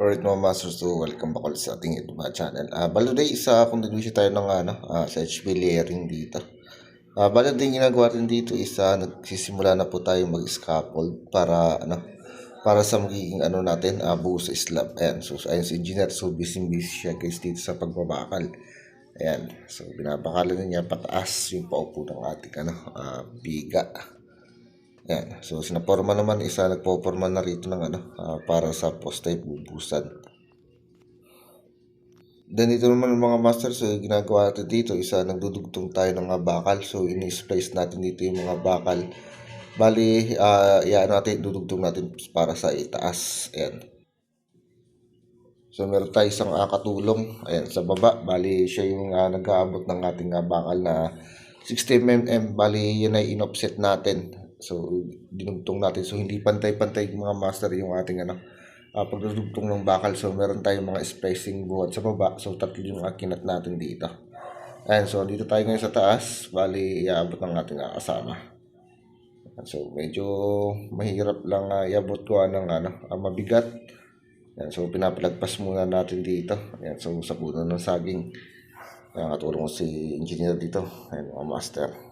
Alright mga masters, so welcome back ulit sa ating YouTube channel. Ah, balo day, kung nag-visit tayo ng ano, ah, sa HB layering dito. Ah, balo day, ginagawa rin dito isa, nagsisimula na po tayo mag-scaffold para ano, para sa magiging ano natin, ah, buo sa slab. Ayan, so ayun si engineer, so busy busy siya guys dito sa pagbabakal. Ayan, so binabakalan na niya pataas yung paupo ng ating ano, ah, biga. Yan. So, sinaporma naman isa, nagpoporma na rito ng ano, ah, para sa poste bubusan. Then dito naman mga master, so ginagawa natin dito, isa nagdudugtong tayo ng mga bakal. So, ini-splice natin dito yung mga bakal. Bali, uh, yan natin, dudugtong natin para sa itaas. Ayan. So, meron tayo isang uh, katulong. Ayan, sa baba. Bali, siya yung uh, nag-aabot ng ating uh, bakal na 60mm. Bali, yun ay in-offset natin. So, dinugtong natin. So, hindi pantay-pantay mga master yung ating ano, uh, pagdudugtong ng bakal. So, meron tayong mga spacing buhat sa baba. So, tatlo yung akinat natin dito. Ayan, so dito tayo ngayon sa taas. Bali, iabot ng ating kasama. So, medyo mahirap lang uh, iabot ko uh, ng ano, uh, mabigat. Ayan, so, pinapalagpas muna natin dito. Ayan, so, sa puno ng saging. Uh, katulong si engineer dito. Ayan, mga master.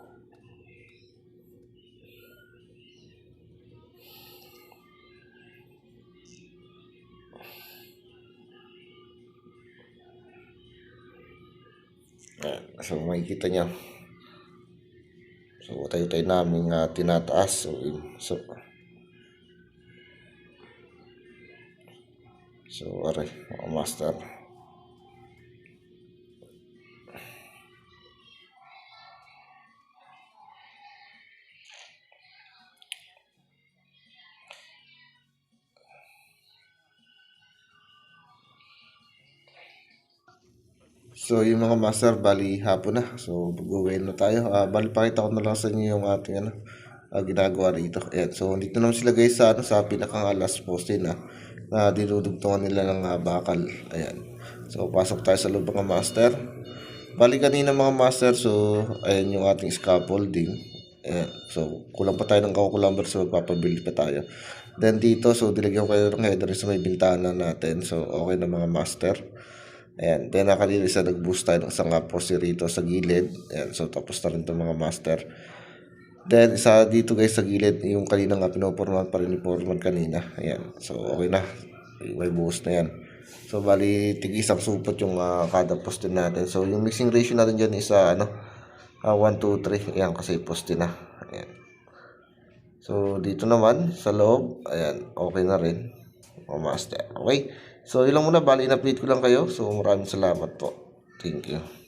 Ayan. So, makikita nyo. So, tayo-tayo namin uh, tinataas. So, so, so, aray, mga master. So, yung mga master, bali hapon na. So, mag-uwi na tayo. Uh, bali, pakita ko na lang sa inyo yung ating ano, uh, ginagawa rito. Ayan. So, dito naman sila guys sa, ano, sa pinaka last poste na na dinudugtungan nila ng uh, bakal. Ayan. So, pasok tayo sa loob mga master. Bali kanina mga master, so, ayan yung ating scaffolding. Ayan. So, kulang pa tayo ng kakulamber, so, papabili pa tayo. Then, dito, so, dilagyan ko kayo ng header sa may bintana natin. So, okay na mga master. Ayan, then nakalilis na nag-boost tayo ng isang poste rito sa gilid. Ayan, so tapos na rin itong mga master. Then, isa dito guys sa gilid, yung kanina nga pinoporman pa rin ni kanina. Ayan, so okay na. May boost na yan. So, bali, tig isang supot yung uh, kada poste natin. So, yung mixing ratio natin dyan is uh, ano, uh, 1, 2, 3. Ayan, kasi poste na. Ayan. So, dito naman, sa loob, ayan, okay na rin. Mga master. Okay. So, ilang muna, bali, in-update ko lang kayo. So, maraming salamat po. Thank you.